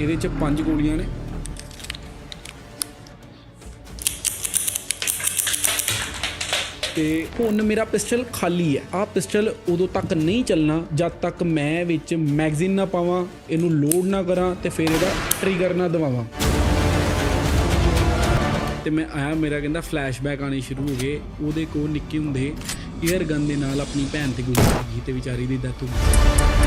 ਇਹਦੇ ਚ ਪੰਜ ਗੋਲੀਆਂ ਨੇ। ਤੇ ਹੁਣ ਮੇਰਾ ਪਿਸਟਲ ਖਾਲੀ ਹੈ। ਆਹ ਪਿਸਟਲ ਉਦੋਂ ਤੱਕ ਨਹੀਂ ਚੱਲਣਾ, ਜਦ ਤੱਕ ਮੈਂ ਵਿੱਚ ਮੈਗਜ਼ੀਨ ਨਾ ਪਾਵਾਂ, ਇਹਨੂੰ ਲੋਡ ਨਾ ਕਰਾਂ ਤੇ ਫਿਰ ਇਹਦਾ ਟ੍ਰਿਗਰ ਨਾ ਦਵਾਵਾਂ। ਤੇ ਮੈਂ ਆਇਆ, ਮੇਰਾ ਕਹਿੰਦਾ ਫਲੈਸ਼ਬੈਕ ਆਣੇ ਸ਼ੁਰੂ ਹੋ ਗਏ। ਉਹਦੇ ਕੋਲ ਨਿੱਕੇ ਹੁੰਦੇ 에ਅਰ ਗਨ ਦੇ ਨਾਲ ਆਪਣੀ ਭੈਣ ਤੇ ਗੋਲੀ ਲੱਗੀ ਤੇ ਵਿਚਾਰੀ ਦੀ ਡੈਥ ਹੋ ਗਈ।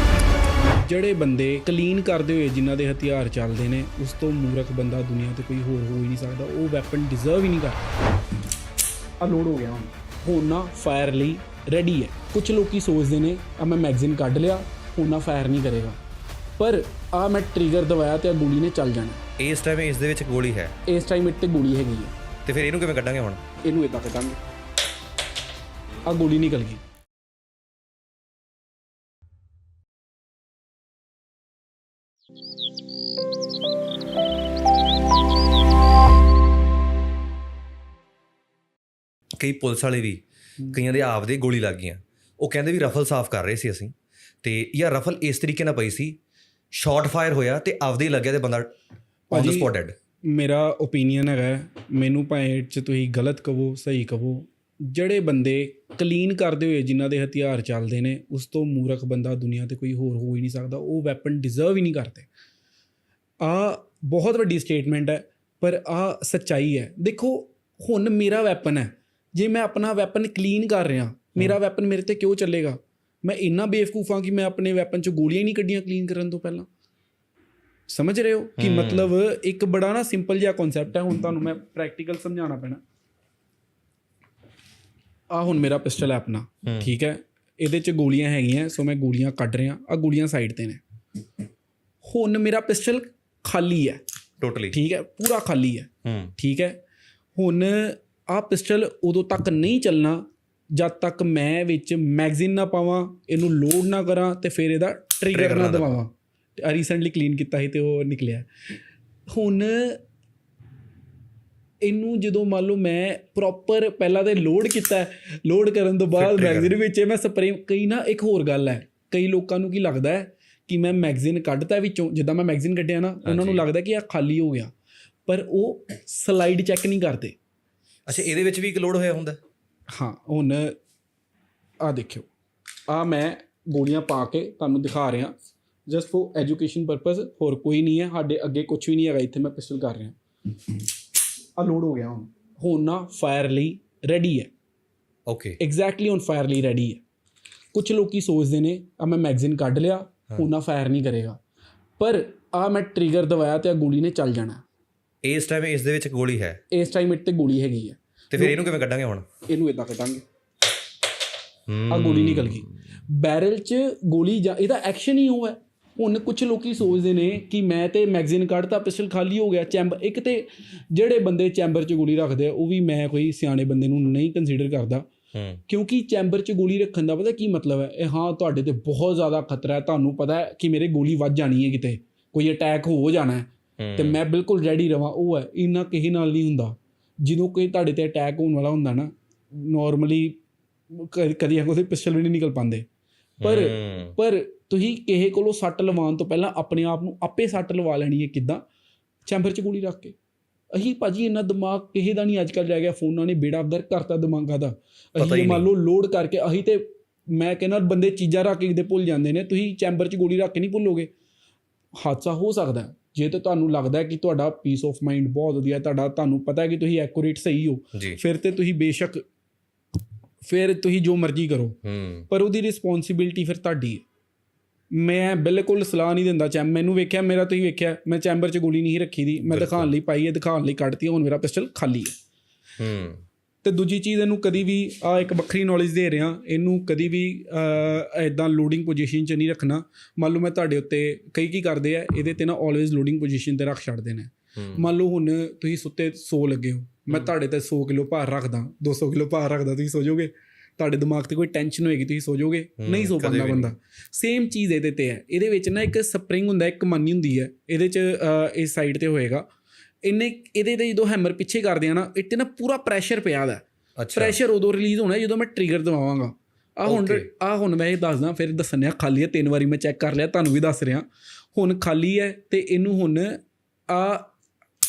ਜਿਹੜੇ ਬੰਦੇ ਕਲੀਨ ਕਰਦੇ ਹੋਏ ਜਿਨ੍ਹਾਂ ਦੇ ਹਥਿਆਰ ਚੱਲਦੇ ਨੇ ਉਸ ਤੋਂ ਮੂਰਖ ਬੰਦਾ ਦੁਨੀਆ ਤੇ ਕੋਈ ਹੋਰ ਹੋ ਹੀ ਨਹੀਂ ਸਕਦਾ। ਉਹ ਵੈਪਨ ਡਿਜ਼ਰਵ ਹੀ ਨਹੀਂ ਕਰਦਾ। ਆ ਲੋਡ ਹੋ ਗਿਆ ਹੁਣ। ਹੁਣ ਨਾ ਫਾਇਰ ਲਈ ਰੈਡੀ ਹੈ। ਕੁਝ ਲੋਕੀ ਸੋਚਦੇ ਨੇ ਆ ਮੈਂ ਮੈਗਜ਼ੀਨ ਕੱਢ ਲਿਆ ਹੁਣ ਨਾ ਫਾਇਰ ਨਹੀਂ ਕਰੇਗਾ। ਪਰ ਆ ਮੈਂ ਟ੍ਰਿਗਰ ਦਵਾਇਆ ਤੇ ਆ ਗੋਲੀ ਨੇ ਚੱਲ ਜਾਣਾ। ਇਸ ਟਾਈਮ ਇਸ ਦੇ ਵਿੱਚ ਗੋਲੀ ਹੈ। ਇਸ ਟਾਈਮ ਇੱਥੇ ਗੋਲੀ ਹੈਗੀ ਹੈ। ਤੇ ਫਿਰ ਇਹਨੂੰ ਕਿਵੇਂ ਕੱਢਾਂਗੇ ਹੁਣ? ਇਹਨੂੰ ਇਦਾਂ ਕੱਟਾਂਗੇ ਆ ਗੋਲੀ ਨਿਕਲ ਗਈ। ਕਈ ਪੁਲਿਸ ਵਾਲੇ ਵੀ ਕਈਆਂ ਦੇ ਆਪਦੇ ਗੋਲੀ ਲੱਗ ਗਈਆਂ। ਉਹ ਕਹਿੰਦੇ ਵੀ ਰਫਲ ਸਾਫ਼ ਕਰ ਰਹੇ ਸੀ ਅਸੀਂ। ਤੇ ਯਾ ਰਫਲ ਇਸ ਤਰੀਕੇ ਨਾਲ ਪਈ ਸੀ ਸ਼ਾਰਟ ਫਾਇਰ ਹੋਇਆ ਤੇ ਆਪਦੇ ਹੀ ਲੱਗਿਆ ਤੇ ਬੰਦਾ ਔਨ ਦ ਸਪੌਟ ਡੈਡ ਮੇਰਾ ਓਪੀਨੀਅਨ ਹੈਗਾ ਹੈ, ਮੈਨੂੰ ਭਾਵੇਂ 'ਚ ਤੁਸੀਂ ਗਲਤ ਕਹੋ ਸਹੀ ਕਹੋ ਜਿਹੜੇ ਬੰਦੇ ਕਲੀਨ ਕਰਦੇ ਹੋਏ ਜਿਨ੍ਹਾਂ ਦੇ ਹਥਿਆਰ ਚੱਲਦੇ ਨੇ ਉਸ ਤੋਂ ਮੂਰਖ ਬੰਦਾ ਦੁਨੀਆ ਤੇ ਕੋਈ ਹੋਰ ਹੋ ਹੀ ਨਹੀਂ ਸਕਦਾ ਉਹ ਵੈਪਨ ਡਿਜ਼ਰਵ ਹੀ ਨਹੀਂ ਕਰਦੇ। ਆ ਬਹੁਤ ਵੱਡੀ ਸਟੇਟਮੈਂਟ ਹੈ ਪਰ ਆ ਸੱਚਾਈ ਹੈ। ਦੇਖੋ ਹੁਣ ਮੇਰਾ ਵੈਪਨ ਹੈ। ਜੇ ਮੈਂ ਆਪਣਾ ਵੈਪਨ ਕਲੀਨ ਕਰ ਰਿਹਾ ਮੇਰਾ ਵੈਪਨ ਮੇਰੇ ਤੇ ਕਿਉਂ ਚੱਲੇਗਾ? ਮੈਂ ਇੰਨਾ ਬੇਵਕੂਫ ਹਾਂ ਕਿ ਮੈਂ ਆਪਣੇ ਵੈਪਨ 'ਚ ਗੋਲੀਆਂ ਹੀ ਨਹੀਂ ਕੱਢੀਆਂ ਕਲੀਨ ਕਰਨ ਤੋਂ ਪਹਿਲਾਂ। ਸਮਝ ਰਹੇ ਹੋ? ਕਿ। ਮਤਲਬ ਇੱਕ ਬੜਾ ਨਾ ਸਿੰਪਲ ਜਿਹਾ ਕਨਸੈਪਟ ਹੈ ਹੁਣ ਤੁਹਾਨੂੰ ਮੈਂ ਪ੍ਰੈਕਟੀਕਲ ਸਮਝਾਉਣਾ ਪੈਣਾ। ਆ ਹੁਣ ਮੇਰਾ ਪਿਸਟਲ ਹੈ ਆਪਣਾ। ਠੀਕ ਹੈ? ਇਹਦੇ 'ਚ ਗੋਲੀਆਂ ਹੈਗੀਆਂ ਸੋ ਮੈਂ ਗੋਲੀਆਂ ਕੱਢ ਰਿਹਾ ਆ ਗੋਲੀਆਂ ਸਾਈਡ ਤੇ ਨੇ। ਹੁਣ ਮੇਰਾ ਪਿਸਟਲ ਖਾਲੀ ਹੈ। ਟੋਟਲੀ ਠੀਕ ਹੈ? ਪੂਰਾ ਖਾਲੀ ਹੂੰ। ਠੀਕ ਹੈ? ਹੁਣ ਆ ਪਿਸਟਲ ਉਦੋਂ ਤੱਕ ਨਹੀਂ ਚੱਲਣਾ ਜਦ ਤੱਕ ਮੈਂ ਵਿੱਚ ਮੈਗਜ਼ੀਨ ਨਾ ਪਾਵਾਂ ਇਹਨੂੰ ਲੋਡ ਨਾ ਕਰਾਂ ਤੇ ਫਿਰ ਇਹਦਾ ਟ੍ਰਿਗਰ ਨਾ ਦਵਾਵਾਂ। ਆ ਰੀਸੈਂਟਲੀ ਕਲੀਨ ਕੀਤਾ ਸੀ ਤੇ ਉਹ ਨਿਕਲਿਆ। ਹੁਣ ਇਹਨੂੰ ਜਦੋਂ ਮੰਨ ਲਓ ਮੈਂ ਪ੍ਰੋਪਰ ਪਹਿਲਾਂ ਤੇ ਲੋਡ ਕੀਤਾ ਲੋਡ ਕਰਨ ਤੋਂ ਬਾਅਦ। ਮੈਗਜ਼ੀਨ ਵਿੱਚ ਮੈਂ ਸਪਰੇ ਕਈ ਨਾ ਇੱਕ ਹੋਰ ਗੱਲ ਹੈ ਕਈ ਲੋਕਾਂ ਨੂੰ ਕੀ ਲੱਗਦਾ ਹੈ ਕਿ ਮੈਂ ਮੈਗਜ਼ੀਨ ਕੱਢਤਾ ਵਿੱਚੋਂ ਜਿੱਦਾਂ ਮੈਂ ਮੈਗਜ਼ੀਨ ਕੱਢਿਆ ਨਾ ਉਹਨਾਂ ਨੂੰ। ਲੱਗਦਾ ਕਿ ਆ ਖਾਲੀ ਹੋ ਗਿਆ। ਪਰ ਉਹ ਸਲਾਈਡ ਚੈੱਕ ਨਹੀਂ ਕਰਦੇ। ਅੱਛਾ ਇਹਦੇ ਵਿੱਚ ਵੀ ਇੱਕ ਲੋਡ ਹੋਇਆ ਹੁੰਦਾ? ਹਾਂ ਹੁਣ ਆ ਦੇਖਿਓ। ਆ ਮੈਂ ਗੋਲੀਆਂ ਪਾ ਕੇ ਤੁਹਾਨੂੰ ਦਿਖਾ ਰਿਹਾ। ਜਸਟ ਫॉर ਐਜੂਕੇਸ਼ਨ ਪਰਪਸ ਹੋਰ ਕੋਈ ਨਹੀਂ ਹੈ। ਸਾਡੇ ਅੱਗੇ ਕੁਝ ਵੀ ਨਹੀਂ ਹੈਗਾ। ਇੱਥੇ ਮੈਂ ਪਿਸਟਲ ਕਰ ਰਿਹਾ। ਆ ਲੋਡ ਹੋ ਗਿਆ ਹੁਣ। ਹੁਣ ਨਾ ਫਾਇਰ ਲਈ ਰੈਡੀ ਹੈ। ਓਕੇ ਐਗਜ਼ੈਕਟਲੀ ਔਨ ਫਾਇਰ ਲਈ ਰੈਡੀ ਹੈ। ਕੁਝ ਲੋਕੀ ਸੋਚਦੇ ਨੇ ਆ ਮੈਂ ਮੈਗਜ਼ੀਨ ਕੱਢ ਲਿਆ ਹੁਣ ਨਾ ਫਾਇਰ ਨਹੀਂ ਕਰੇਗਾ। ਪਰ ਆ ਮੈਂ ਟ੍ਰਿਗਰ ਦਵਾਇਆ ਤੇ ਆ ਗੋਲੀ ਨੇ ਚੱਲ ਜਾਣਾ। ਇਸ ਟਾਈਮ ਇਸ ਦੇ ਵਿੱਚ ਗੋਲੀ ਹੈ। ਇਸ ਟਾਈਮ ਇੱਥੇ ਗੋਲੀ ਹੈਗੀ ਹੈ। ਤੇ ਫਿਰ ਇਹਨੂੰ ਕਿਵੇਂ ਕੱਢਾਂਗੇ ਹੁਣ? ਇਹਨੂੰ ਇਦਾਂ ਕੱਟਾਂਗੇ ਹੂੰ। ਆ ਗੋਲੀ ਨਿਕਲ ਗਈ। ਬੈਰਲ 'ਚ ਗੋਲੀ ਜਾਂ ਇਹਦਾ ਐਕਸ਼ਨ ਹੀ ਉਹ ਹੈ। ਹੁਣ ਕੁਝ ਲੋਕੀ ਸੋਚਦੇ ਨੇ ਕਿ ਮੈਂ ਤੇ ਮੈਗਜ਼ੀਨ ਕੱਢਤਾ ਪਿਸਟਲ ਖਾਲੀ ਹੋ ਗਿਆ। ਚੈਂਬਰ ਇੱਕ ਤੇ ਜਿਹੜੇ ਬੰਦੇ ਚੈਂਬਰ 'ਚ ਗੋਲੀ ਰੱਖਦੇ ਆ ਉਹ ਵੀ ਮੈਂ ਕੋਈ ਸਿਆਣੇ ਬੰਦੇ ਨੂੰ ਨਹੀਂ ਕੰਸੀਡਰ ਕਰਦਾ। ਕਿਉਂਕਿ ਚੈਂਬਰ 'ਚ ਗੋਲੀ ਰੱਖਣ ਦਾ ਪਤਾ ਕੀ ਮਤਲਬ ਹੈ? ਇਹ ਹਾਂ ਤੁਹਾਡੇ ਤੇ ਬਹੁਤ ਜ਼ਿਆਦਾ ਖਤਰਾ ਹੈ। ਤੁਹਾਨੂੰ ਪਤਾ ਹੈ ਕਿ ਮੇਰੇ ਗੋਲੀ ਵੱਜ ਜਾਣੀ ਹੈ ਕਿਤੇ। ਕੋਈ ਅਟੈਕ ਹੋ ਜਾਣਾ ਹੈ। ਤੇ ਮੈਂ ਬਿਲਕੁਲ ਰੈਡੀ ਰਵਾਂ ਉਹ ਹੈ ਇੰਨਾ ਕਿਸੇ ਨਾਲ ਨਹੀਂ ਹੁੰਦਾ। ਜਦੋਂ ਕੋਈ ਤੁਹਾਡੇ ਤੇ ਅਟੈਕ ਹੋਣ ਵਾਲਾ ਹੁੰਦਾ ਨਾ ਨਾਰਮਲੀ ਕਦੀ ਕੋਈ ਪਿਸਟਲ ਵੀ ਨਹੀਂ ਨਿਕਲ ਪਾਉਂਦੇ। ਪਰ। ਪਰ ਤੁਸੀਂ ਕਿਸੇ ਕੋਲੋਂ ਸੱਟ ਲਵਾਉਣ ਤੋਂ ਪਹਿਲਾਂ ਆਪਣੇ ਆਪ ਨੂੰ ਆਪੇ ਸੱਟ ਲਵਾ ਲੈਣੀ ਹੈ ਕਿੱਦਾਂ? ਚੈਂਬਰ 'ਚ ਗੋਲੀ ਰੱਖ ਕੇ। ਅਹੀਂ ਭਾਜੀ ਇੰਨਾ ਦਿਮਾਗ ਕਿਸੇ ਦਾ ਨਹੀਂ ਅੱਜ ਕੱਲ੍ਹ ਰਹਿ ਗਿਆ ਫੋਨਾਂ ਨੇ ਬੇੜਾ ਅਗਰ ਕਰਤਾ ਦਿਮਾਗਾਂ ਦਾ ਪਤਾ ਅਸੀਂ ਹੀ ਜੇ ਮੰਨ। ਲਓ ਲੋਡ ਕਰਕੇ ਅਸੀਂ ਤੇ ਮੈਂ ਕਹਿੰਦਾ ਬੰਦੇ ਚੀਜ਼ਾਂ ਰੱਖ ਕੇ ਕਿਤੇ ਭੁੱਲ ਜਾਂਦੇ ਨੇ ਤੁਸੀਂ ਚੈਂਬਰ 'ਚ ਗੋਲੀ ਰੱਖ ਕੇ ਨਹੀਂ ਭੁੱਲੋਗੇ। ਹਾਦਸਾ ਹੋ ਸਕਦਾ। ਹੈ। ਜੇ ਤੇ ਤੁਹਾਨੂੰ ਲੱਗਦਾ ਕਿ ਤੁਹਾਡਾ ਪੀਸ ਆਫ ਮਾਈਂਡ ਬਹੁਤ ਵਧੀਆ ਤੁਹਾਡਾ ਤੁਹਾਨੂੰ ਪਤਾ ਹੈ ਕਿ ਤੁਸੀਂ ਐਕੂਰੇਟ ਸਹੀ ਹੋ ਫਿਰ ਤੇ ਤੁਸੀਂ ਬੇਸ਼ੱਕ ਫਿਰ ਤੁਸੀਂ ਜੋ ਮਰਜ਼ੀ ਕਰੋ। ਪਰ ਉਹਦੀ ਰਿਸਪੌਂਸਿਬਿਲਟੀ ਫਿਰ ਤੁਹਾਡੀ ਹੈ। ਮੈਂ ਬਿਲਕੁਲ ਸਲਾਹ ਨਹੀਂ ਦਿੰਦਾ ਚੈਮ ਮੈਨੂੰ ਵੇਖਿਆ ਮੇਰਾ ਤੁਸੀਂ ਵੇਖਿਆ ਮੈਂ ਚੈਂਬਰ 'ਚ ਗੋਲੀ ਨਹੀਂ ਰੱਖੀ ਦੀ ਮੈਂ। ਦਿਖਾਉਣ ਲਈ ਪਾਈ ਹੈ ਦਿਖਾਉਣ ਲਈ ਕੱਢਤੀ ਹੁਣ ਮੇਰਾ ਪਿਸਟਲ ਖਾਲੀ ਹੈ। ਹੂੰ। ਤੇ ਦੂਜੀ ਚੀਜ਼ ਇਹਨੂੰ ਕਦੀ ਵੀ ਆ ਇੱਕ ਵੱਖਰੀ ਨੌਲੇਜ ਦੇ ਰਿਹਾ ਇਹਨੂੰ ਕਦੀ ਵੀ ਐਦਾਂ ਲੋਡਿੰਗ ਪੋਜੀਸ਼ਨ 'ਚ ਨਹੀਂ ਰੱਖਣਾ। ਮੰਨ ਲਓ ਮੈਂ ਤੁਹਾਡੇ ਉੱਤੇ ਕਈ ਕੀ ਕਰਦੇ ਆ ਇਹਦੇ ਤੇ ਨਾ ਆਲਵੇਜ਼ ਲੋਡਿੰਗ ਪੋਜੀਸ਼ਨ ਤੇ ਰੱਖ ਛੱਡਦੇ ਨੇ ਹੂੰ। ਮੰਨ ਲਓ ਹੁਣ ਤੁਸੀਂ ਸੁੱਤੇ ਸੋ ਲੱਗੇ ਹੋ ਮੈਂ ਤੁਹਾਡੇ ਤੇ 100 ਕਿਲੋ ਭਾਰ ਰੱਖਦਾ 200 ਕਿਲੋ ਭਾਰ ਰੱਖਦਾ ਤੁਸੀਂ ਸੋ ਜਾਓਗੇ। ਤੁਹਾਡੇ ਦਿਮਾਗ ਤੇ ਕੋਈ ਟੈਨਸ਼ਨ ਹੋਏਗੀ ਤੁਸੀਂ ਸੋ ਜਾਓਗੇ। ਨਹੀਂ ਸੋ ਪਾਉਂਦਾ ਬੰਦਾ। ਸੇਮ ਚੀਜ਼ ਇਹਦੇ ਤੇ ਹੈ। ਇਹਦੇ ਵਿੱਚ ਨਾ ਇੱਕ ਸਪਰਿੰਗ ਹੁੰਦਾ ਇੱਕ ਮੰਨੀ ਹੁੰਦੀ ਹੈ। ਇਹਦੇ ਚ ਇਸ ਸਾਈਡ ਤੇ ਹੋਏਗਾ। ਇਹਨੇ ਇਹਦੇ ਤੇ ਜਦੋਂ ਹੈਮਰ ਪਿੱਛੇ ਕਰਦੇ ਆ ਨਾ ਇੱਥੇ ਨਾ ਪੂਰਾ ਪ੍ਰੈਸ਼ਰ ਪਿਆ ਦਾ। ਪ੍ਰੈਸ਼ਰ ਉਦੋਂ ਰਿਲੀਜ਼ ਹੋਣਾ ਜਦੋਂ ਮੈਂ ਟ੍ਰਿਗਰ ਦਵਾਵਾਂਗਾ। ਆ ਹੁਣ. ਆ ਹੁਣ ਮੈਂ ਇਹ ਦੱਸਦਾ ਫਿਰ ਦੱਸਣਿਆ ਖਾਲੀ ਹੈ ਤਿੰਨ ਵਾਰੀ ਮੈਂ ਚੈੱਕ ਕਰ ਲਿਆ ਤੁਹਾਨੂੰ ਵੀ ਦੱਸ ਰਿਹਾ। ਹੁਣ ਖਾਲੀ ਹੈ ਤੇ ਇਹਨੂੰ ਹੁਣ ਆ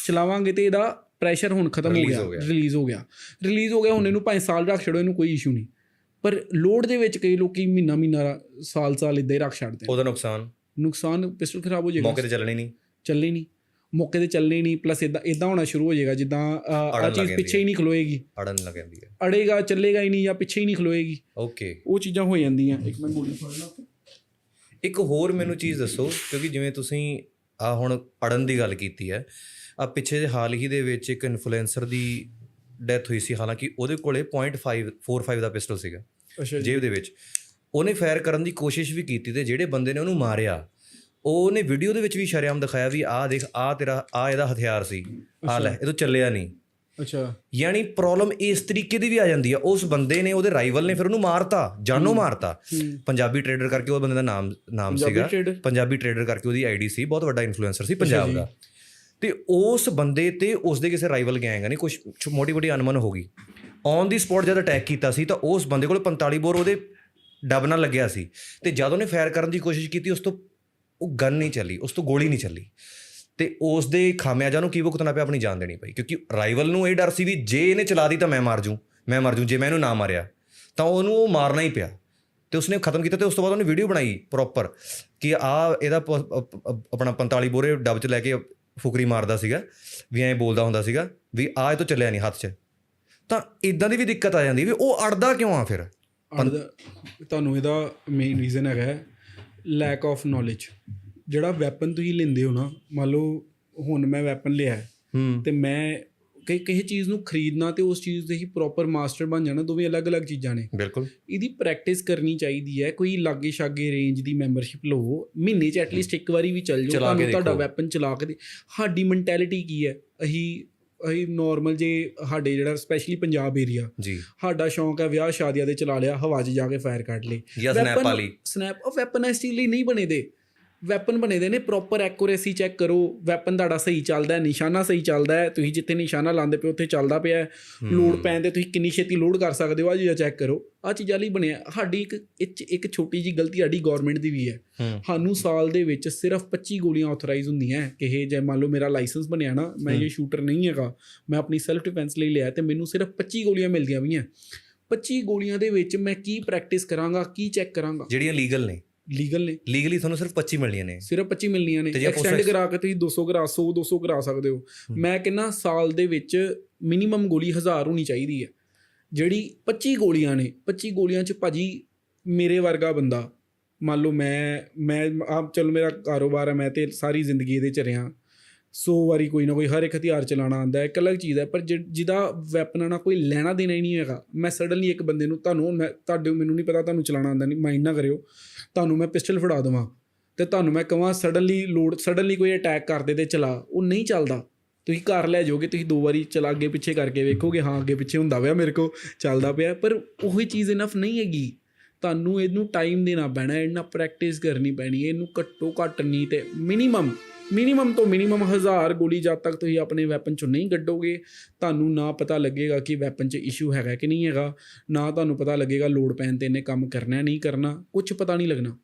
ਚਲਾਵਾਂਗੇ ਤੇ ਇਹਦਾ ਪ੍ਰੈਸ਼ਰ ਹੁਣ ਖਤਮ ਹੋ ਗਿਆ। ਰਿਲੀਜ਼ ਹੋ ਗਿਆ। ਰਿਲੀਜ਼ ਹੋ ਗਿਆ ਹੁਣ ਇਹਨੂੰ ਭਾਵੇਂ ਸਾਲ ਰੱਖ ਛੜੋ ਇਹਨੂੰ ਕੋਈ ਇਸ਼ੂ ਨਹੀਂ। ਪਰ ਲੋਡ ਦੇ ਵਿੱਚ ਕਈ ਲੋਕੀ ਮਹੀਨਾ ਮਹੀਨਾ ਸਾਲ ਸਾਲ ਇਦਾਂ ਹੀ ਰੱਖ ਛੱਡਦੇ ਉਹਦਾ ਨੁਕਸਾਨ? ਨੁਕਸਾਨ ਪਿਸਟਲ ਖਰਾਬ ਹੋ ਜਾਏਗਾ। ਮੌਕੇ ਤੇ ਚੱਲਣੀ ਨਹੀਂ? ਚੱਲੇ ਨਹੀਂ। ਮੌਕੇ ਤੇ ਚੱਲਣੇ ਨਹੀਂ ਪਲੱਸ ਇਦਾਂ ਇਦਾਂ ਹੋਣਾ ਸ਼ੁਰੂ ਹੋ ਜਾਏਗਾ ਜਿੱਦਾਂ ਆ ਚੀਜ਼ ਪਿੱਛੇ ਹੀ। ਨਹੀਂ ਖਲੋਏਗੀ। ਅੜਨ ਲੱਗ ਜਾਂਦੀ ਹੈ। ਅੜੇਗਾ ਚੱਲੇਗਾ ਹੀ ਨਹੀਂ ਜਾਂ ਪਿੱਛੇ ਹੀ ਨਹੀਂ ਖਲੋਏਗੀ। ਓਕੇ ਉਹ ਚੀਜ਼ਾਂ ਹੋ ਜਾਂਦੀਆਂ। ਇੱਕ ਮੈਂ ਗੋਲੀ ਫੜ ਲਾਂ ਇੱਕ ਹੋਰ ਮੈਨੂੰ ਚੀਜ਼ ਦੱਸੋ ਕਿਉਂਕਿ ਜਿਵੇਂ ਤੁਸੀਂ ਆ ਹੁਣ ਅੜਨ ਦੀ ਗੱਲ ਕੀਤੀ ਹੈ ਆ ਪਿੱਛੇ ਜੇ ਹਾਲ ਹੀ ਦੇ ਵਿੱਚ ਇੱਕ ਇਨਫਲੂਐਂਸਰ ਦੀ ਡੈਥ ਹੋਈ ਸੀ ਹਾਲਾਂਕਿ ਉਹਦੇ ਕੋਲੇ .5 45 ਦਾ ਪਿਸਟਲ ਸੀਗਾ ਅੱਛਾ ਜੇਬ ਦੇ ਵਿੱਚ। ਉਹਨੇ ਫਾਇਰ ਕਰਨ ਦੀ ਕੋਸ਼ਿਸ਼ ਵੀ ਕੀਤੀ ਤੇ ਜਿਹੜੇ ਬੰਦੇ ਨੇ ਉਹਨੂੰ ਮਾਰਿਆ ਉਹਨੇ ਵੀਡੀਓ ਦੇ ਵਿੱਚ ਵੀ ਸ਼ਰੇਆਮ ਦਿਖਾਇਆ ਵੀ ਆਹ ਦੇਖ ਆਹ ਤੇਰਾ ਆਹ ਇਹਦਾ ਹਥਿਆਰ ਸੀ। ਆ ਲੈ ਇਹ ਤੋਂ ਚੱਲਿਆ ਨਹੀਂ। ਅੱਛਾ। ਯਾਨੀ ਪ੍ਰੋਬਲਮ ਇਸ ਤਰੀਕੇ ਦੀ ਵੀ ਆ ਜਾਂਦੀ ਆ ਉਸ ਬੰਦੇ ਨੇ ਉਹਦੇ ਰਾਈਵਲ ਨੇ ਫਿਰ ਉਹਨੂੰ ਮਾਰਤਾ ਜਾਨੋਂ ਮਾਰਤਾ। ਪੰਜਾਬੀ ਟ੍ਰੇਡਰ ਕਰਕੇ ਉਹ ਬੰਦੇ ਦਾ ਨਾਮ ਨਾਮ ਸੀਗਾ? ਪੰਜਾਬੀ ਟ੍ਰੇਡਰ ਕਰਕੇ ਉਹਦੀ ਆਈਡੀ ਸੀ ਬਹੁਤ ਵੱਡਾ ਇਨਫਲੂਐਂਸਰ ਸੀ ਪੰਜਾਬ ਦਾ। ਤੇ ਉਸ ਬੰਦੇ ਤੇ ਉਸ ਦੇ ਕਿਸੇ ਰਾਈਵਲ ਗੈਂਗ ਨੇ ਕੁਝ ਮੋਟੀ ਮੋਟੀ ਅਨਮਨ ਹੋ ਗਈ। ਔਨ ਦੀ ਸਪੌਟ ਜਦ ਅਟੈਕ ਕੀਤਾ ਸੀ ਤਾਂ ਉਸ ਬੰਦੇ ਕੋਲ 45 ਬੋਰ ਉਹਦੇ ਡੱਬ ਨਾਲ ਲੱਗਿਆ ਸੀ। ਤੇ ਜਦ ਉਹਨੇ ਫਾਇਰ ਕਰਨ ਦੀ ਕੋਸ਼ਿਸ਼ ਕੀਤੀ ਉਸ ਤੋਂ ਉਹ ਗਨ ਨਹੀਂ ਚੱਲੀ, ਉਸ ਤੋਂ ਗੋਲੀ ਨਹੀਂ ਚੱਲੀ। ਤੇ ਉਸ ਦੇ ਖਾਮਿਆਜਾ ਨੂੰ ਕੀ ਭੁਗਤਣਾ ਪਿਆ ਆਪਣੀ ਜਾਨ ਦੇਣੀ ਪਈ, ਕਿਉਂਕਿ ਰਾਈਵਲ ਨੂੰ ਇਹ ਡਰ ਸੀ ਵੀ ਜੇ ਇਹਨੇ ਚਲਾ ਦੀ ਤਾਂ ਮੈਂ ਮਾਰ ਜੂ, ਮੈਂ ਮਰ ਜੂ, ਜੇ ਮੈਂ ਇਹਨੂੰ ਨਾ ਮਾਰਿਆ, ਤਾਂ ਉਹਨੂੰ ਉਹ ਮਾਰਨਾ ਹੀ ਪਿਆ। ਤੇ ਉਸਨੇ ਖਤਮ ਕੀਤਾ ਤੇ ਉਸ ਤੋਂ ਬਾਅਦ ਉਹਨੇ ਵੀਡੀਓ ਬਣਾਈ ਪ੍ਰੋਪਰ ਕਿ ਆ ਇਹਦਾ ਪ- ਆਪਣਾ 45 ਬੋਰੇ ਡੱਬ ਚ ਲੈ ਕੇ ਫੁਕਰੀ ਮਾਰਦਾ ਸੀਗਾ, ਵੀ ਐਂ ਬੋਲਦਾ ਹੁੰਦਾ ਸੀਗਾ ਵੀ ਆ ਇਹ ਤੋਂ ਚੱਲਿਆ ਨਹੀਂ ਹੱਥ 'ਚ। ਤਾਂ ਇਦਾਂ ਦੀ ਵੀ ਦਿੱਕਤ ਆ ਜਾਂਦੀ ਵੀ ਉਹ ਅੜਦਾ ਕਿਉਂ ਆ ਫਿਰ? ਅੜਦਾ ਤੁਹਾਨੂੰ ਇਹਦਾ ਮੇਨ ਰੀਜ਼ਨ ਹੈਗਾ ਲੈਕ ਆਫ ਨੋਲੇਜ ਜਿਹੜਾ ਵੈਪਨ ਤੁਸੀਂ ਲੈਂਦੇ ਹੋ ਨਾ ਮੰਨ ਲਓ ਹੁਣ ਮੈਂ ਵੈਪਨ ਲਿਆ ਹੈ ਤੇ ਮੈਂ ਕਈ ਕਿਸੇ ਚੀਜ਼ ਨੂੰ ਖਰੀਦਣਾ ਤੇ ਉਸ ਚੀਜ਼ ਦੇ ਹੀ ਪ੍ਰੋਪਰ ਮਾਸਟਰ ਬਣ ਜਾਣਾ ਦੋਵੇਂ ਅਲੱਗ-ਅਲੱਗ ਚੀਜ਼ਾਂ ਨੇ। ਬਿਲਕੁਲ। ਇਹਦੀ ਪ੍ਰੈਕਟਿਸ ਕਰਨੀ ਚਾਹੀਦੀ ਹੈ ਕੋਈ ਲਾਗੇ ਛਾਗੇ ਰੇਂਜ ਦੀ ਮੈਂਬਰਸ਼ਿਪ ਲਵੋ ਮਹੀਨੇ 'ਚ ਐਟਲੀਸਟ ਇੱਕ ਵਾਰੀ ਵੀ ਚੱਲ ਜਾਓ ਤੁਹਾਨੂੰ ਤੁਹਾਡਾ। ਵੈਪਨ ਚਲਾ ਕੇ ਸਾਡੀ ਮੈਂਟੈਲਿਟੀ ਕੀ ਹੈ? ਅਸੀਂ ਅਸੀਂ ਨਾਰਮਲ ਜੇ ਸਾਡੇ ਜਿਹੜਾ ਸਪੈਸ਼ਲੀ ਪੰਜਾਬ ਏਰੀਆ ਜੀ। ਸਾਡਾ ਸ਼ੌਂਕ ਹੈ ਵਿਆਹ ਸ਼ਾਦੀਆਂ ਦੇ ਚਲਾ ਲਿਆ ਹਵਾ 'ਚ ਜਾ ਕੇ ਫਾਇਰ ਕੱਢ ਲੇ ਜਾਂ ਸਨੈਪ ਵਾਲੀ। ਸਨੈਪ ਉਹ ਵੈਪਨ ਲਈ ਨਹੀਂ ਬਣੇ ਦੇ। ਵੈਪਨ ਬਣੇ ਦੇ ਨੇ ਪ੍ਰੋਪਰ ਐਕੂਰੇਸੀ ਚੈੱਕ ਕਰੋ ਵੈਪਨ ਤੁਹਾਡਾ ਸਹੀ ਚੱਲਦਾ ਹੈ ਨਿਸ਼ਾਨਾ ਸਹੀ ਚੱਲਦਾ ਹੈ ਤੁਸੀਂ ਜਿੱਥੇ ਨਿਸ਼ਾਨਾ ਲਾਉਂਦੇ ਪਿਓ ਉੱਥੇ ਚੱਲਦਾ ਪਿਆ ਹੈ ਲੋਡ ਪੈਣ ਤੇ ਤੁਸੀਂ ਕਿੰਨੀ ਛੇਤੀ ਲੋਡ ਕਰ ਸਕਦੇ ਹੋ ਆ ਚੀਜ਼ਾਂ ਚੈੱਕ ਕਰੋ ਆ ਚੀਜ਼ਾਂ ਲਈ ਬਣਿਆ ਸਾਡੀ ਇੱਕ ਇੱਕ ਛੋਟੀ ਜੀ ਗਲਤੀ ਸਾਡੀ ਗਵਰਨਮੈਂਟ ਦੀ ਵੀ ਹੈ। ਹੂੰ। ਸਾਨੂੰ ਸਾਲ ਦੇ ਵਿੱਚ ਸਿਰਫ 25 ਗੋਲੀਆਂ ਆਥੋਰਾਈਜ਼ ਹੁੰਦੀਆਂ ਕਿ ਇਹ ਜੇ ਮੰਨ ਲਓ ਮੇਰਾ ਲਾਇਸੈਂਸ ਬਣਿਆ ਨਾ ਮੈਂ ਇਹ ਸ਼ੂਟਰ ਨਹੀਂ ਹੈਗਾ ਮੈਂ ਆਪਣੀ ਸੈਲਫ ਡਿਫੈਂਸ ਲਈ ਲਿਆ ਤੇ ਮੈਨੂੰ ਸਿਰਫ 25 ਗੋਲੀਆਂ ਮਿਲਦੀਆਂ ਪਈਆਂ। 25 ਗੋਲੀਆਂ ਦੇ ਵਿੱਚ ਮੈਂ ਕੀ ਪ੍ਰੈਕਟਿਸ ਕਰਾਂਗਾ ਕੀ ਚੈੱਕ ਕਰਾਂਗਾ? ਜਿਹੜੀਆਂ ਲੀਗਲ ਨੇ। ਲੀਗਲ ਨੇ ਲੀਗਲੀ ਤੁਹਾਨੂੰ ਸਿਰਫ 25 ਮਿਲਣੀਆਂ ਨੇ। ਸਿਰਫ 25 ਮਿਲਣੀਆਂ ਨੇ। ਐਕਸਟੈਂਡ ਕਰਾ ਕੇ ਤੁਸੀਂ 200 ਕਰਾ 100 200 ਕਰਾ ਸਕਦੇ ਹੋ। ਮੈਂ ਕਹਿੰਨਾ ਸਾਲ ਦੇ ਵਿੱਚ ਮਿਨੀਮਮ ਗੋਲੀ 1000 ਹੋਣੀ ਚਾਹੀਦੀ ਹੈ। ਜਿਹੜੀ 25 ਗੋਲੀਆਂ ਨੇ 25 ਗੋਲੀਆਂ ਚ ਭਾਜੀ ਮੇਰੇ ਵਰਗਾ ਬੰਦਾ ਮੰਨ ਲਓ ਮੈਂ ਮੈਂ ਆਪ ਚਲੋ ਮੇਰਾ ਕਾਰੋਬਾਰ ਹੈ ਮੈਂ ਤੇ ਸਾਰੀ ਜ਼ਿੰਦਗੀ ਇਹਦੇ ਚ ਰਿਹਾ। ਸੌ ਵਾਰੀ ਕੋਈ ਨਾ ਕੋਈ ਹਰ ਇੱਕ ਹਥਿਆਰ ਚਲਾਉਣਾ ਆਉਂਦਾ ਹੈ, ਇੱਕ ਅਲੱਗ ਚੀਜ਼ ਹੈ, ਪਰ ਜਿ- ਜਿਹਦਾ ਵੈਪਨ ਨਾਲ ਕੋਈ ਲੈਣਾ ਦੇਣਾ ਹੀ ਨਹੀਂ ਹੈਗਾ। ਮੈਂ ਸਡਨਲੀ ਇੱਕ ਬੰਦੇ ਨੂੰ, ਤੁਹਾਨੂੰ ਮੈਂ, ਤੁਹਾਡੇ, ਮੈਨੂੰ ਨਹੀਂ ਪਤਾ ਤੁਹਾਨੂੰ ਚਲਾਉਣਾ ਆਉਂਦਾ ਨਹੀਂ ਮਾਈਂਡ ਨਾ ਕਰਿਓ। ਤੁਹਾਨੂੰ ਮੈਂ ਪਿਸਟਲ ਫੜਾ ਦੇਵਾਂ ਤੇ ਤੁਹਾਨੂੰ ਮੈਂ ਕਹਾਂ ਸਡਨਲੀ ਲੋਡ ਸਡਨਲੀ ਕੋਈ ਅਟੈਕ ਕਰਦੇ ਤੇ ਚਲਾ। ਉਹ ਨਹੀਂ ਚੱਲਦਾ। ਤੁਸੀਂ ਘਰ ਲੈ ਜਾਓਗੇ, ਤੁਸੀਂ ਦੋ ਵਾਰੀ ਚਲਾ, ਅੱਗੇ ਪਿੱਛੇ ਕਰਕੇ ਵੇਖੋਗੇ, ਹਾਂ, ਅੱਗੇ ਪਿੱਛੇ ਹੁੰਦਾ ਪਿਆ ਮੇਰੇ ਕੋ ਚੱਲਦਾ ਪਿਆ। ਪਰ ਉਹੀ ਚੀਜ਼ ਇਨਫ ਨਹੀਂ ਹੈਗੀ। ਤੁਹਾਨੂੰ ਇਹਨੂੰ ਟਾਈਮ ਦੇਣਾ ਪੈਣਾ ਇਹਨਾਂ ਪ੍ਰੈਕਟਿਸ ਕਰਨੀ ਪੈਣੀ ਹੈ ਇਹਨੂੰ ਘੱਟੋ ਘੱਟ ਨਹੀਂ ਤੇ ਮਿਨੀਮਮ ਮਿਨੀਮਮ ਤੋਂ ਮਿਨੀਮਮ 1000 ਗੋਲੀ ਜਦ ਤੱਕ ਤੁਸੀਂ ਆਪਣੇ ਵੈਪਨ ਚੋਂ ਨਹੀਂ ਕੱਢੋਗੇ, ਤੁਹਾਨੂੰ ਨਾ ਪਤਾ ਲੱਗੇਗਾ ਕਿ ਵੈਪਨ 'ਚ ਇਸ਼ੂ ਹੈਗਾ ਕਿ ਨਹੀਂ ਹੈਗਾ, ਨਾ ਤੁਹਾਨੂੰ ਪਤਾ ਲੱਗੇਗਾ ਲੋਡ ਪੈਣ ਤੇ ਇਹਨੇ ਕੰਮ ਕਰਨਾ ਨਹੀਂ ਕਰਨਾ ਕੁਝ ਪਤਾ ਨਹੀਂ ਲੱਗਣਾ।